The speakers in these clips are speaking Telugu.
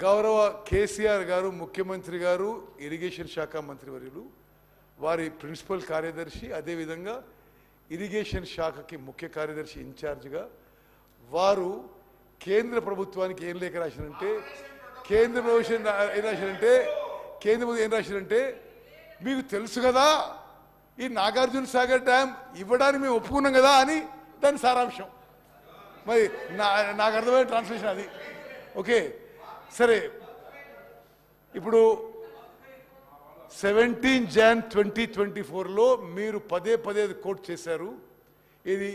గౌరవ కేసీఆర్ గారు ముఖ్యమంత్రి గారు ఇరిగేషన్ శాఖ మంత్రివర్యులు వారి ప్రిన్సిపల్ కార్యదర్శి అదేవిధంగా ఇరిగేషన్ శాఖకి ముఖ్య కార్యదర్శి ఇన్ఛార్జిగా వారు కేంద్ర ప్రభుత్వానికి ఏం లేఖ రాసినంటే కేంద్ర ప్రభుత్వం ఏం రాసినంటే కేంద్ర ప్రభుత్వం ఏం రాసినంటే మీకు తెలుసు కదా ఈ నాగార్జున సాగర్ డ్యామ్ ఇవ్వడానికి మేము ఒప్పుకున్నాం కదా అని దాని సారాంశం. మరి నా నాకు అర్థమైన ట్రాన్స్లేషన్ అది. ఓకే. సరే ఇప్పుడు సెవెంటీన్ జాన్ ట్వంటీ ట్వంటీ ఫోర్లో మీరు పదే పదే కోట్ చేశారు. ఇది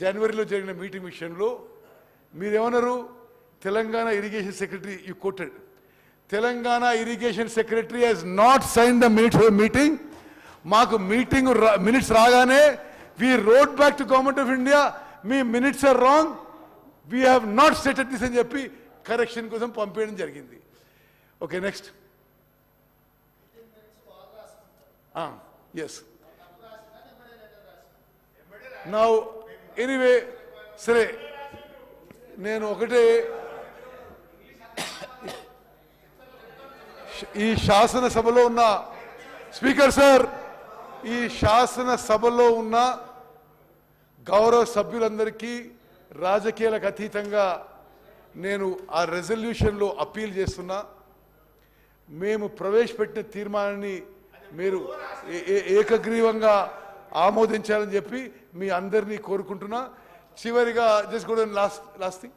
జనవరిలో జరిగిన మీటింగ్ విషయంలో. మీరేమన్నారు? Telangana irrigation secretary you quoted Telangana irrigation secretary has not sign the meet meeting మాకు మీటింగ్ మినిట్స్ రాగానే we wrote back to Government of India me minutes are wrong we have not settled this అని చెప్పి కరెక్షన్ కోసం పంపేయడం జరిగింది. Okay next. ఎస్ నా ఎనీవే సరే నేను ఒకటే ఈ శాసనసభలో ఉన్న స్పీకర్ సార్ ఈ శాసనసభలో ఉన్న గౌరవ సభ్యులందరికీ రాజకీయాలకు అతీతంగా నేను ఆ రెజల్యూషన్లో అప్పీల్ చేస్తున్నా. మేము ప్రవేశపెట్టిన తీర్మానాన్ని మీరు ఏ- ఏ- ఏకగ్రీవంగా ఆమోదించాలని చెప్పి మీ అందరినీ కోరుకుంటున్నా. చివరిగా జస్ట్ కూడా లాస్ట్ లాస్ట్ థింగ్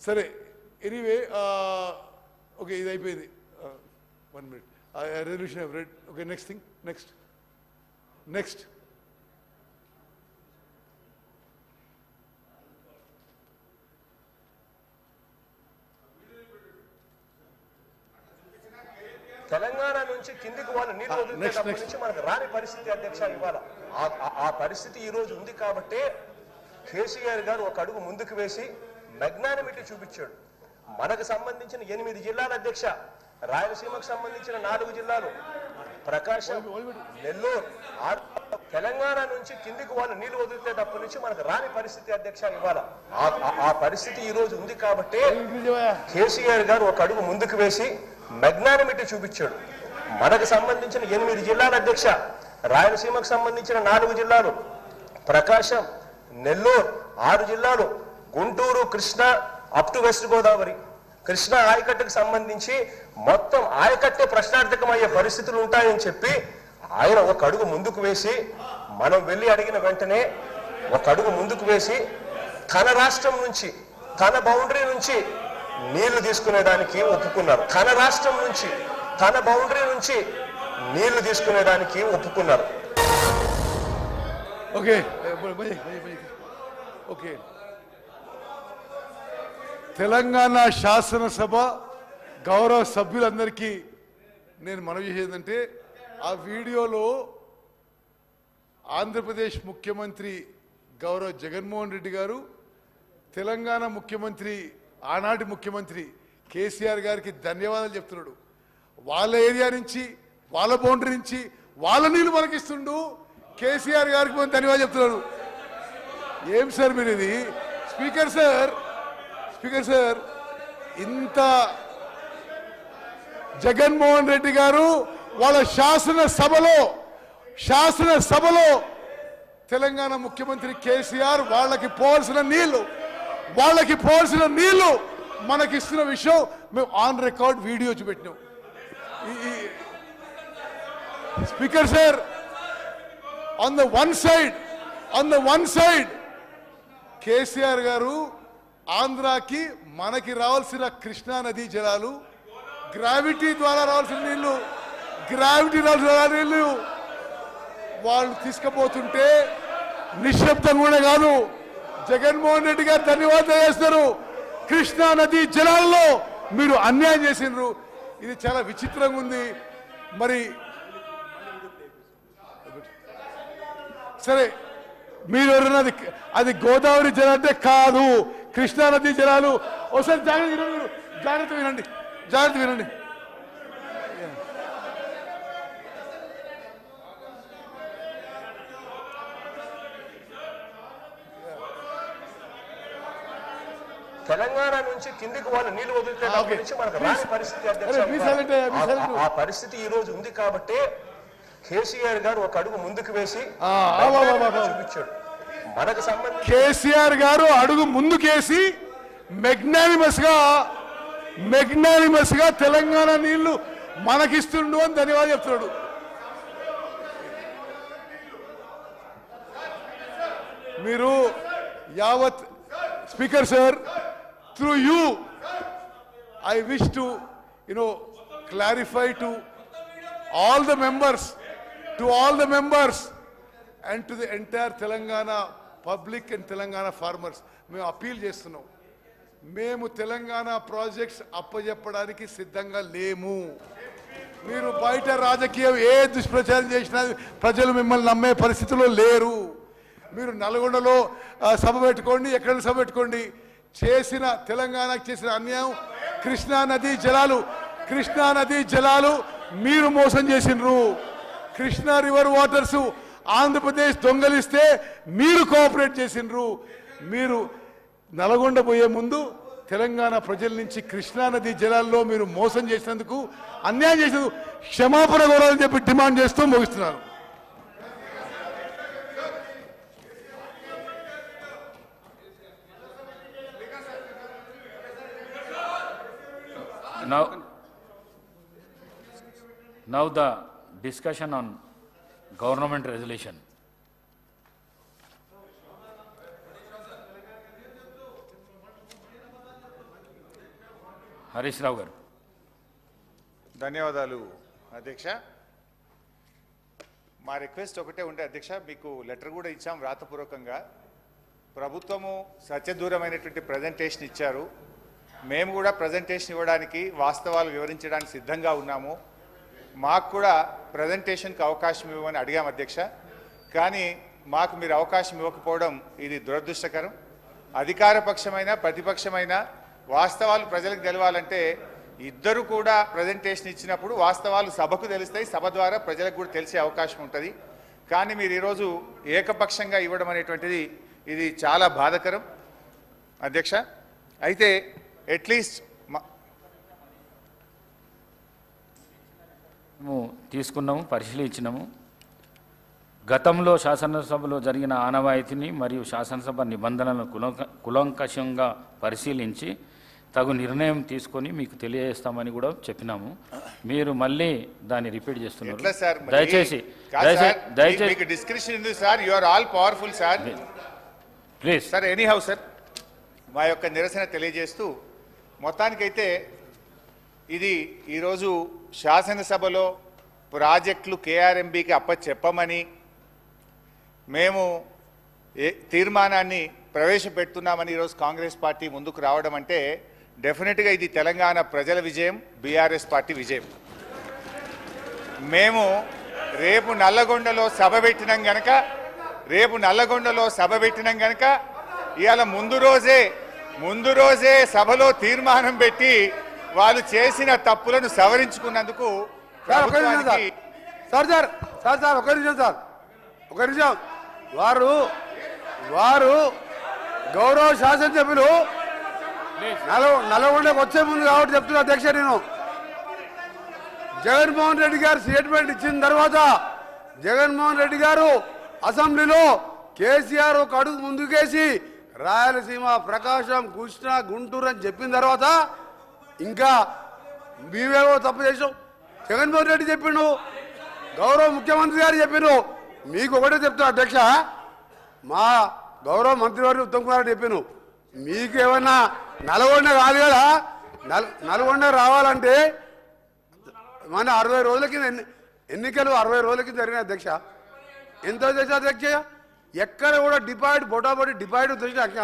సరే ఎనీవే ఓకే ఇది అయిపోయింది. One minute resolution read okay next thing next next Telangana నుంచి కిందికి వాళ్ళు నీళ్ళు వదిలితే. నుంచి మనకు రాని పరిస్థితి అధ్యక్ష ఇవాళ. ఆ- పరిస్థితి ఈ రోజు ఉంది కాబట్టే కేసీఆర్ గారు ఒక అడుగు ముందుకు వేసి మెగ్నానిమిటీ చూపించాడు. మనకు సంబంధించిన ఎనిమిది జిల్లాల అధ్యక్ష రాయలసీమకు సంబంధించిన నాలుగు జిల్లాలు ప్రకాశం నెల్లూరు తెలంగాణ నుంచి కిందికి వాళ్ళు నీళ్ళు వదిలితే తప్ప నుంచి మనకు రాని పరిస్థితి అధ్యక్ష ఇవాళ. ఆ పరిస్థితి ఈ రోజు ఉంది కాబట్టే కేసీఆర్ గారు ఒక అడుగు ముందుకు వేసి మెగ్నానిమిటీ చూపించాడు. మనకు సంబంధించిన ఎనిమిది జిల్లాల అధ్యక్ష రాయలసీమకు సంబంధించిన నాలుగు జిల్లాలు ప్రకాశం నెల్లూరు ఆరు జిల్లాలు Guntur Krishna up to west Godavari Krishna ఆయకట్టుకు సంబంధించి మొత్తం ఆయకట్టే ప్రశ్నార్థకమయ్యే పరిస్థితులు ఉంటాయని చెప్పి ఆయన ఒక అడుగు ముందుకు వేసి మనం వెళ్ళి అడిగిన వెంటనే ఒక అడుగు ముందుకు వేసి తన రాష్ట్రం నుంచి తన బౌండరీ నుంచి నీళ్ళు తీసుకునేదానికి ఒప్పుకున్నారు. తన రాష్ట్రం నుంచి తన బౌండరీ నుంచి నీళ్ళు తీసుకునేదానికి ఒప్పుకున్నారు. ఓకే. ఓకే. తెలంగాణ శాసనసభ గౌరవ సభ్యులందరికీ నేను మనవి చేసేదంటే ఆ వీడియోలో ఆంధ్రప్రదేశ్ ముఖ్యమంత్రి గౌరవ జగన్మోహన్ రెడ్డి గారు తెలంగాణ ముఖ్యమంత్రి ఆనాటి ముఖ్యమంత్రి కేసీఆర్ గారికి ధన్యవాదాలు చెప్తున్నాడు. వాళ్ళ ఏరియా నుంచి వాళ్ళ బౌండరీ నుంచి వాళ్ళ నీళ్ళు మనకిస్తుండు. కేసీఆర్ గారికి మనం ధన్యవాదాలు చెప్తున్నాడు ఏం సార్ మీరు ఇది? స్పీకర్ సార్ స్పీకర్ సార్ ఇంత జగన్మోహన్ రెడ్డి గారు వాళ్ళ శాసన సభలో శాసన సభలో తెలంగాణ ముఖ్యమంత్రి కేసీఆర్ వాళ్ళకి పోవాల్సిన నీళ్ళు వాళ్ళకి పోవాల్సిన నీళ్ళు మనకి ఇస్తున్న విషయం మేము ఆన్ రికార్డ్ వీడియో చూపెట్టినాం. ఈ- speaker sir on the one side on the one side KCR గారు ఆంధ్రాకి మనకి రావాల్సిన కృష్ణా నదీ జలాలు గ్రావిటీ ద్వారా రావాల్సిన నీళ్ళు గ్రావిటీ రావాల్సిన నీళ్ళు వాళ్ళు తీసుకుపోతుంటే నిశ్శబ్దం కూడా కాదు. జగన్మోహన్ రెడ్డి గారు ధన్యవాదాలు చేస్తారు కృష్ణా నదీ జలాల్లో మీరు అన్యాయం చేసినారు ఇది చాలా విచిత్రంగా ఉంది. మరి సరే మీరు ఎవరన్నా అది గోదావరి జలం అంటే కాదు. కృష్ణానది జలాలు. ఒకసారి జాగ్రత్త వినండి. జాగ్రత్త వినండి. జాగ్రత్త వినండి. తెలంగాణ నుంచి కిందికి వాళ్ళు నీళ్ళు వదిలితే మనకు. రాని పరిస్థితి ఆ- పరిస్థితి ఈ రోజు ఉంది కాబట్టి కేసీఆర్ గారు ఒక అడుగు ముందుకు వేసి. చూపించాడు మనకు సంబంధించి కేసీఆర్ గారు అడుగు ముందుకేసి మెగ్నానిమస్గా మెగ్నానిమస్గా తెలంగాణ నీళ్ళు మనకిస్తుండు అని ధన్యవాదాలు చెప్తున్నాడు మీరు యావత్ speaker sir through you I wish to you know clarify to all the members, to all the members, and to the entire Telangana public and Telangana farmers, మేము అప్పీల్ చేస్తున్నాం. మేము తెలంగాణ ప్రాజెక్ట్స్ అప్పజెప్పడానికి సిద్ధంగా లేము. మీరు బయట రాజకీయం ఏ దుష్ప్రచారం చేసినా ప్రజలు మిమ్మల్ని నమ్మే పరిస్థితిలో లేరు. మీరు నల్గొండలో సభ పెట్టుకోండి ఎక్కడ సభ పెట్టుకోండి చేసిన తెలంగాణకు చేసిన అన్యాయం కృష్ణా నదీ జలాలు కృష్ణా నదీ జలాలు మీరు మోసం చేసినరు కృష్ణా రివర్ వాటర్స్ ఆంధ్రప్రదేశ్ దొంగలిస్తే మీరు కోఆపరేట్ చేసినరు మీరు నల్గొండ పోయే ముందు తెలంగాణ ప్రజల నుంచి కృష్ణా నదీ జలాల్లో మీరు మోసం చేసినందుకు అన్యాయం చేసినందుకు క్షమాపణ కోరాలని చెప్పి డిమాండ్ చేస్తూ ముగిస్తున్నారు. Now, now the discussion on government resolution. Harish Rao గారు. ధన్యవాదాలు అధ్యక్ష. మా రిక్వెస్ట్ ఒకటే ఉండే అధ్యక్ష మీకు లెటర్ కూడా ఇచ్చాం వ్రాతపూర్వకంగా. ప్రభుత్వము సత్యదూరమైనటువంటి ప్రజెంటేషన్ ఇచ్చారు. మేము కూడా ప్రజెంటేషన్ ఇవ్వడానికి వాస్తవాలు వివరించడానికి సిద్ధంగా ఉన్నాము. మాకు కూడా ప్రజెంటేషన్కి అవకాశం ఇవ్వమని అడిగాం అధ్యక్ష. కానీ మాకు మీరు అవకాశం ఇవ్వకపోవడం ఇది దురదృష్టకరం. అధికార పక్షమైన ప్రతిపక్షమైన వాస్తవాలు ప్రజలకు తెలవాలంటే ఇద్దరు కూడా ప్రజెంటేషన్ ఇచ్చినప్పుడు వాస్తవాలు సభకు తెలుస్తాయి సభ ద్వారా ప్రజలకు కూడా తెలిసే అవకాశం ఉంటుంది. కానీ మీరు ఈరోజు ఏకపక్షంగా ఇవ్వడం అనేటువంటిది ఇది చాలా బాధకరం. అధ్యక్ష అయితే అట్లీస్ట్ మేము తీసుకున్నాము పరిశీలించినాము. గతంలో శాసనసభలో జరిగిన ఆనవాయితీని మరియు శాసనసభ నిబంధనలను కులంక కులంకషంగా పరిశీలించి తగు నిర్ణయం తీసుకొని మీకు తెలియజేస్తామని కూడా చెప్పినాము. మీరు మళ్ళీ దాన్ని రిపీట్ చేస్తున్నారు? దయచేసి description sir you are all powerful sir. Please sir. Anyhow sir మా యొక్క నిరసన తెలియజేస్తూ మొత్తానికైతే ఇది ఈరోజు శాసనసభలో ప్రాజెక్టులు కేఆర్ఎంబికి అప్పచెప్పమని మేము తీర్మానాన్ని ప్రవేశపెడుతున్నామని ఈరోజు కాంగ్రెస్ పార్టీ ముందుకు రావడం అంటే డెఫినెట్గా ఇది తెలంగాణ ప్రజల విజయం బీఆర్ఎస్ పార్టీ విజయం. మేము రేపు నల్లగొండలో సభ పెట్టినాం గనక రేపు నల్లగొండలో సభ పెట్టినాం గనక ఇవాళ ముందు రోజే ముందు రోజే సభలో తీర్మానం పెట్టి వాళ్ళు చేసిన తప్పులను సవరించుకున్నందుకు సార్ ఒక నిమిషం sir sir. Sir sir sir ఒక నిమిషం సార్. ఒక నిమిషం. వారు వారు గౌరవ శాసనసభ్యులు నల్గొండకు వచ్చే ముందు కాబట్టి చెప్తున్నా అధ్యక్ష నేను. జగన్మోహన్ రెడ్డి గారు స్టేట్మెంట్ ఇచ్చిన తర్వాత జగన్మోహన్ రెడ్డి గారు అసెంబ్లీలో కేసీఆర్ ఒక అడుగు ముందుకేసి రాయలసీమ ప్రకాశం కృష్ణ గుంటూరు అని చెప్పిన తర్వాత ఇంకా మీవేవో తప్పు చేసావు జగన్మోహన్ రెడ్డి చెప్పిండు గౌరవ ముఖ్యమంత్రి గారు చెప్పిండు. మీకు ఒకటే చెప్తున్నా అధ్యక్ష మా గౌరవ మంత్రివర్గ ఉత్తమ్ కుమార్ రెడ్డి చెప్పాను మీకు ఏమన్నా నల్గొండ కాదు కదా నల్ నల్గొండ రావాలంటే మన అరవై రోజుల కింద ఎన్ని ఎన్నికలు అరవై రోజుల కింద జరిగిన అధ్యక్ష. ఎంత చేసా అధ్యక్ష? ఎక్కడ కూడా డిపాయిట్ బొటాబొటి డిపాయిట్ తెచ్చినాక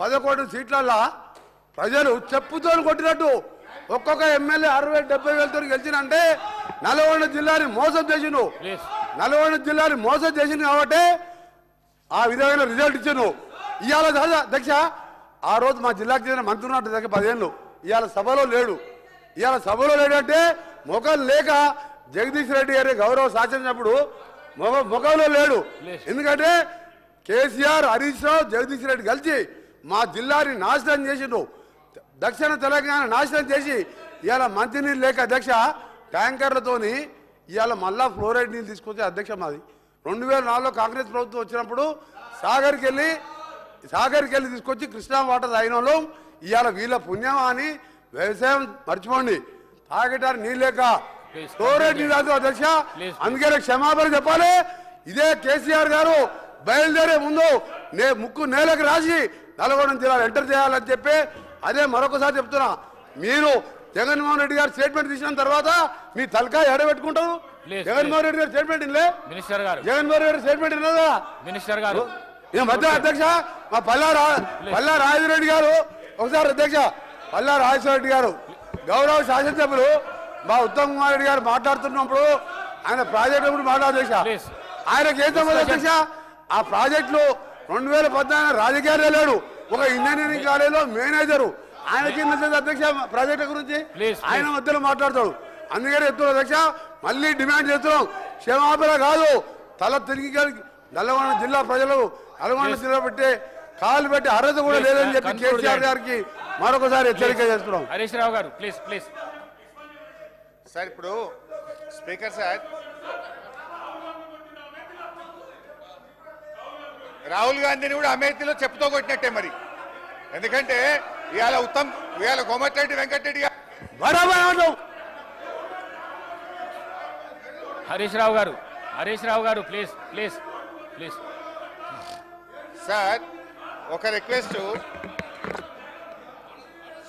పదకొండు సీట్లల్లో ప్రజలు చెప్పుతో కొట్టినట్టు. ఒక్కొక్క ఎమ్మెల్యే అరవై డెబ్బై వేలతో గెలిచినంటే నల్గొండ జిల్లాని మోసం చేసిండు. నల్గొండ జిల్లాని మోసం చేసిండు కాబట్టి ఆ విధమైన రిజల్ట్ ఇచ్చాను ఇవాళ అధ్యక్ష ఆ రోజు మా జిల్లాకు చెందిన మంత్రి ఉన్నట్టు దగ్గర పదిహేను ఇవాళ సభలో లేడు. ఇవాళ సభలో లేడంటే ముఖం లేక జగదీష్ రెడ్డి గారి గౌరవ శాసనప్పుడు ముఖంలో లేడు. ఎందుకంటే కేసీఆర్ హరీష్ రావు జగదీష్ రెడ్డి కలిసి మా జిల్లాని నాశనం చేసిండ్రు. దక్షిణ తెలంగాణ నాశనం చేసి ఇవాళ మంచినీళ్ళు లేక అధ్యక్ష ట్యాంకర్లతోని ఇవాళ మళ్ళా ఫ్లోరైడ్ నీళ్ళు తీసుకొచ్చే అధ్యక్ష మాది. రెండు వేల నాలుగులో కాంగ్రెస్ ప్రభుత్వం వచ్చినప్పుడు సాగర్కి వెళ్ళి సాగర్కి వెళ్ళి తీసుకొచ్చి కృష్ణా వాటర్ తాగిన వాళ్ళం. ఇవాళ వీళ్ళ పుణ్యమా అని వ్యవసాయం మర్చిపోండి. తాగటానికి నీళ్ళు నీళ్ళు తాగుతాం అధ్యక్ష అందుకనే క్షమాపణ చెప్పాలి. ఇదే కేసీఆర్ గారు బయలుదేరే ముందు నే ముక్కు నేలకు రాసి నల్గొండ జిల్లాలో ఎంటర్ చేయాలని చెప్పి అదే మరొకసారి చెప్తున్నా. మీరు జగన్మోహన్ రెడ్డి గారు స్టేట్మెంట్ తీసిన తర్వాత మీ తలకాయ ఎడబెట్టుకుంటారు. జగన్మోహన్ రెడ్డి గారు స్టేట్మెంట్ ఇల్లే మినిస్టర్ గారు. జగన్మోహన్ రెడ్డి స్టేట్మెంట్ ఇన్నదా మినిస్టర్ గారు. మధ్య అధ్యక్ష మా పల్లా పల్లా రాజరెడ్డి గారు. ఒకసారి అధ్యక్ష పల్లా రాజశేఖర గారు. గౌరవ శాసనసభ్యులు మా ఉత్తమ్ కుమార్ రెడ్డి గారు మాట్లాడుతున్నప్పుడు ఆయన ప్రాజెక్టు గురించి మాట్లాడు అధ్యక్ష Please. ఆయనకి ఏం సంబంధం అధ్యక్ష ఆ ప్రాజెక్టులు రెండు వేల పద్నాలుగు రాజకీయాలు లేడు. ఒక ఇంజనీరింగ్ కాలేజీలో మేనేజరు. ఆయనకి అధ్యక్ష ప్రాజెక్టు గురించి ఆయన మధ్యలో మాట్లాడతాడు. అందుకని చెప్తున్నాం అధ్యక్ష మళ్ళీ డిమాండ్ చేస్తున్నాం. క్షమాపణ కాదు. తల తిరిగి నల్లగొండ జిల్లా ప్రజలు నల్గొండ జిల్లా పెట్టే కాలు పెట్టి అర్హత కూడా లేదని చెప్పి కేసీఆర్. గారికి మరొకసారి హెచ్చరిక చేస్తున్నాం. హరీష్ రావు గారు ప్లీజ్ ప్లీజ్ సార్ ఇప్పుడు స్పీకర్ సార్. రాహుల్ గాంధీని కూడా అమేథీలో చెప్పుతో కొట్టినట్టే మరి. ఎందుకంటే ఇవాళ ఉత్తమ్ ఇవాళ కోమటిరెడ్డి వెంకటరెడ్డి. హరీష్ రావు గారు హరీష్ రావు గారు ప్లీజ్ ప్లీజ్ ప్లీజ్. సార్ ఒక రిక్వెస్ట్.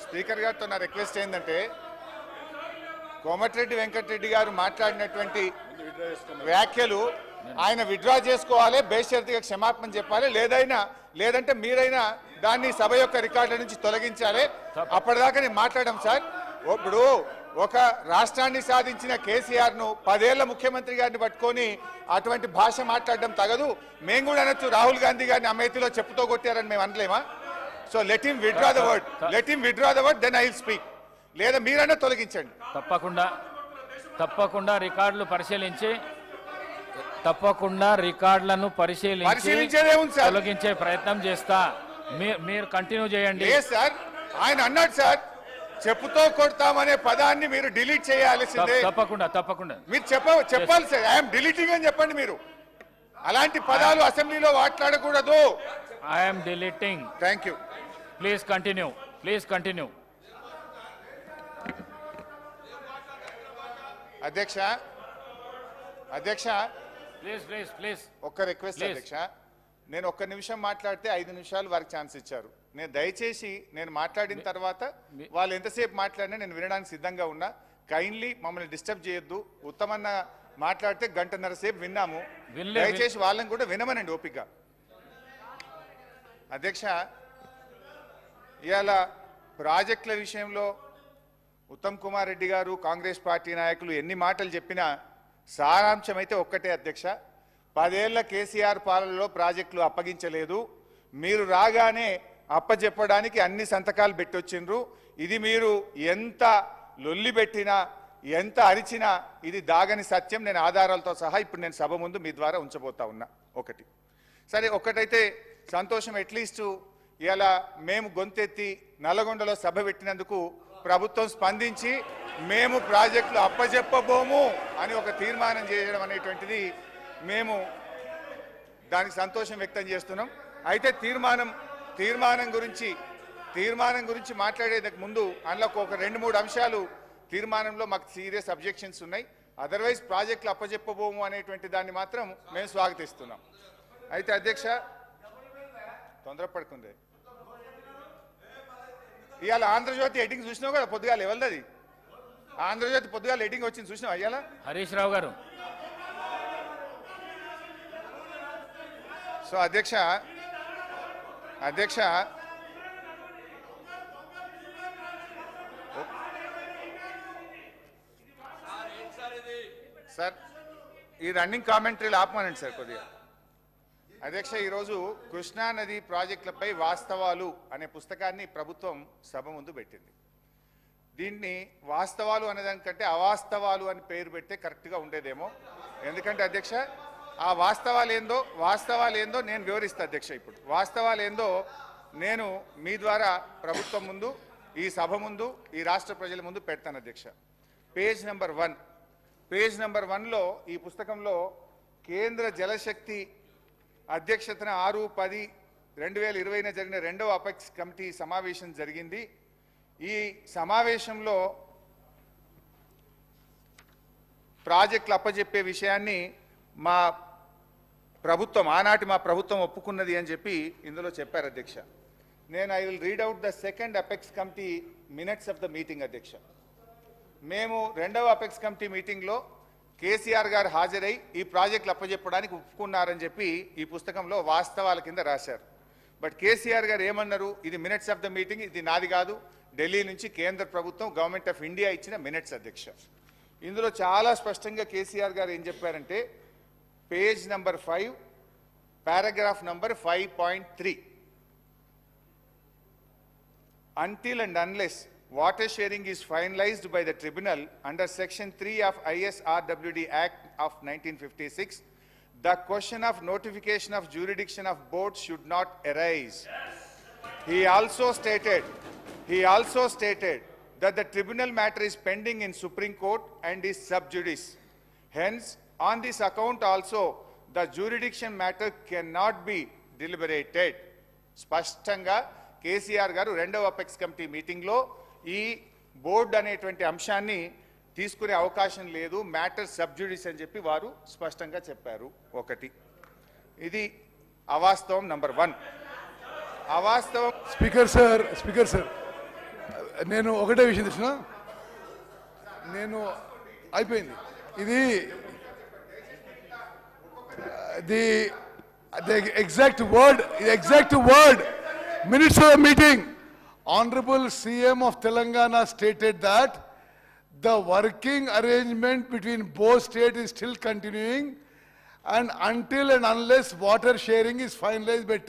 స్పీకర్ గారితో నా రిక్వెస్ట్ ఏంటంటే కోమటిరెడ్డి వెంకటరెడ్డి గారు మాట్లాడినటువంటి వ్యాఖ్యలు ఆయన విడ్రా చేసుకోవాలి బేషరతుగా క్షమాపణ చెప్పాలి లేదైనా లేదంటే మీరైనా దాన్ని సభ యొక్క రికార్డుల నుంచి తొలగించాలి. అప్పటిదాకా నేను మాట్లాడడం సార్. ఇప్పుడు ఒక రాష్ట్రాన్ని సాధించిన కేసీఆర్ను పదేళ్ళ ముఖ్యమంత్రి గారిని పట్టుకొని అటువంటి భాష మాట్లాడడం తగదు. మేము కూడా అనొచ్చు రాహుల్ గాంధీ గారిని అమేథీలో చెప్పుతో కొట్టారని మేము అనలేమా? So let him withdraw the word let him withdraw the word then I will speak లేదా మీరైనా తొలగించండి. తప్పకుండా తప్పకుండా రికార్డులు పరిశీలించి తప్పకుండా రికార్డులను పరిశీలించి? తొలగించే ప్రయత్నం చేస్తా. మీరు కంటిన్యూ చేయండి. సార్. ఆయన అన్నాడు సార్ చెప్పుతో కొడతామనే పదాన్ని మీరు డిలీట్ చేయాల్సిందే తప్ప- తప్పకుండా తప్పకుండా. మీరు చెప్ప చెప్పాలి సార్. ఐఎమ్ డిలీటింగ్ అని చెప్పండి మీరు. అలాంటి పదాలు అసెంబ్లీలో మాట్లాడకూడదు. I'm deleting. Thank you. Please continue please continue. అధ్యక్ష అధ్యక్ష. Please please please. ఒక్క రిక్వెస్ట్. అధ్యక్ష నేను ఒక్క నిమిషం మాట్లాడితే ఐదు నిమిషాలు వారికి ఛాన్స్ ఇచ్చారు. నేను దయచేసి నేను మాట్లాడిన తర్వాత వాళ్ళు ఎంతసేపు మాట్లాడినా నేను వినడానికి సిద్ధంగా ఉన్నా. కైండ్లీ మమ్మల్ని డిస్టర్బ్ చేయొద్దు. ఉత్తమన్న మాట్లాడితే గంటన్నర సేపు విన్నాము. దయచేసి వాళ్ళని కూడా వినమనండి ఓపిక. అధ్యక్ష ఇవాళ ప్రాజెక్టుల విషయంలో ఉత్తమ్ కుమార్ రెడ్డి గారు కాంగ్రెస్ పార్టీ నాయకులు ఎన్ని మాటలు చెప్పినా సారాంశం అయితే ఒక్కటే అధ్యక్ష. పదేళ్ళ కేసీఆర్ పాలనలో ప్రాజెక్టులు అప్పగించలేదు. మీరు రాగానే అప్పచెప్పడానికి అన్ని సంతకాలు పెట్టొచ్చిండ్రు. ఇది మీరు ఎంత లొల్లి పెట్టినా ఎంత అరిచినా ఇది దాగని సత్యం. నేను ఆధారాలతో సహా ఇప్పుడు నేను సభ ముందు మీ ద్వారా ఉంచబోతా ఉన్నా. ఒకటి. సరే ఒక్కటైతే సంతోషం అట్లీస్ట్ ఇలా మేము గొంతెత్తి నల్లగొండలో సభ పెట్టినందుకు ప్రభుత్వం స్పందించి మేము ప్రాజెక్టులు అప్పజెప్పబోము అని ఒక తీర్మానం చేయడం అనేటువంటిది మేము దానికి సంతోషం వ్యక్తం చేస్తున్నాం. అయితే తీర్మానం తీర్మానం గురించి తీర్మానం గురించి మాట్లాడేందుకు ముందు అందులో ఒక రెండు మూడు అంశాలు తీర్మానంలో మాకు సీరియస్ అబ్జెక్షన్స్ ఉన్నాయి. అదర్వైజ్ ప్రాజెక్టులు అప్పజెప్పబోము అనేటువంటి దాన్ని మాత్రం మేము స్వాగతిస్తున్నాం. అయితే అధ్యక్ష తొందరపడుకుంది. ఇవాళ ఆంధ్రజ్యోతి ఎడ్డింగ్ చూసినావు కదా పొద్దుగాల ఎవరిది ఆంధ్రజ్యోతి పొద్దుగాల ఎడ్డింగ్ వచ్చింది చూసినావు అయ్యాలా హరీష్ రావు గారు. సో అధ్యక్ష అధ్యక్ష సార్ ఈ రన్నింగ్ కామెంటరీలు ఆపమనండి సార్ కొద్దిగా. అధ్యక్ష ఈరోజు కృష్ణా నది ప్రాజెక్టులపై వాస్తవాలు అనే పుస్తకాన్ని ప్రభుత్వం సభ ముందు పెట్టింది. దీన్ని వాస్తవాలు అనేదానికంటే అవాస్తవాలు అని పేరు పెడితే కరెక్ట్గా ఉండేదేమో. ఎందుకంటే అధ్యక్ష ఆ వాస్తవాలు ఏందో వాస్తవాలు ఏందో నేను వివరిస్తా అధ్యక్ష ఇప్పుడు. వాస్తవాలు ఏందో నేను మీ ద్వారా ప్రభుత్వం ముందు ఈ సభ ముందు ఈ రాష్ట్ర ప్రజల ముందు పెడతాను అధ్యక్ష. Page number one. Page number వన్లో ఈ పుస్తకంలో కేంద్ర జలశక్తి అధ్యక్షతన ఆరు పది రెండు వేల ఇరవైన జరిగిన రెండవ అపెక్స్ కమిటీ సమావేశం జరిగింది. ఈ సమావేశంలో ప్రాజెక్టులు అప్పజెప్పే విషయాన్ని మా ప్రభుత్వం ఆనాటి మా ప్రభుత్వం ఒప్పుకున్నది అని చెప్పి ఇందులో చెప్పారు అధ్యక్ష. నేను I will read out the second apex committee minutes of the meeting అధ్యక్ష. మేము రెండవ అపెక్స్ కమిటీ మీటింగ్లో కేసీఆర్ గారు హాజరై ఈ ప్రాజెక్టులు అప్పజెప్పడానికి ఒప్పుకున్నారని చెప్పి ఈ పుస్తకంలో వాస్తవాల కింద రాశారు. బట్ కేసీఆర్ గారు ఏమన్నారు? ఇది మినిట్స్ ఆఫ్ ద మీటింగ్ ఇది నాది కాదు. ఢిల్లీ నుంచి కేంద్ర ప్రభుత్వం గవర్నమెంట్ ఆఫ్ ఇండియా ఇచ్చిన మినిట్స్ అధ్యక్ష. ఇందులో చాలా స్పష్టంగా కేసీఆర్ గారు ఏం చెప్పారంటే page number five paragraph number five point three until and unless water sharing is finalized by the tribunal under section 3 of ISRWD Act of 1956, the question of notification of jurisdiction of boards should not arise. He also stated, he also stated that the tribunal matter is pending in Supreme Court and is sub judice. Hence, on this account also, the jurisdiction matter cannot be deliberated. స్పష్టంగా కేసీఆర్ గారు రెండవ అపెక్స్ కమిటీ మీటింగ్లో ఈ బోర్డు అనేటువంటి అంశాన్ని తీసుకునే అవకాశం లేదు. మ్యాటర్ సబ్జుడిస్ అని చెప్పి వారు స్పష్టంగా చెప్పారు. ఒకటి. ఇది అవాస్తవం నంబర్ వన్. అవాస్తవం స్పీకర్ సార్ స్పీకర్ సార్. నేను ఒకటే విషయం తెలిసిన. నేను అయిపోయింది. ఇది the the exact word exact word. Minutes of meeting. Honorable CM of Telangana stated that the working arrangement between both states is still continuing and until and unless water sharing is finalized by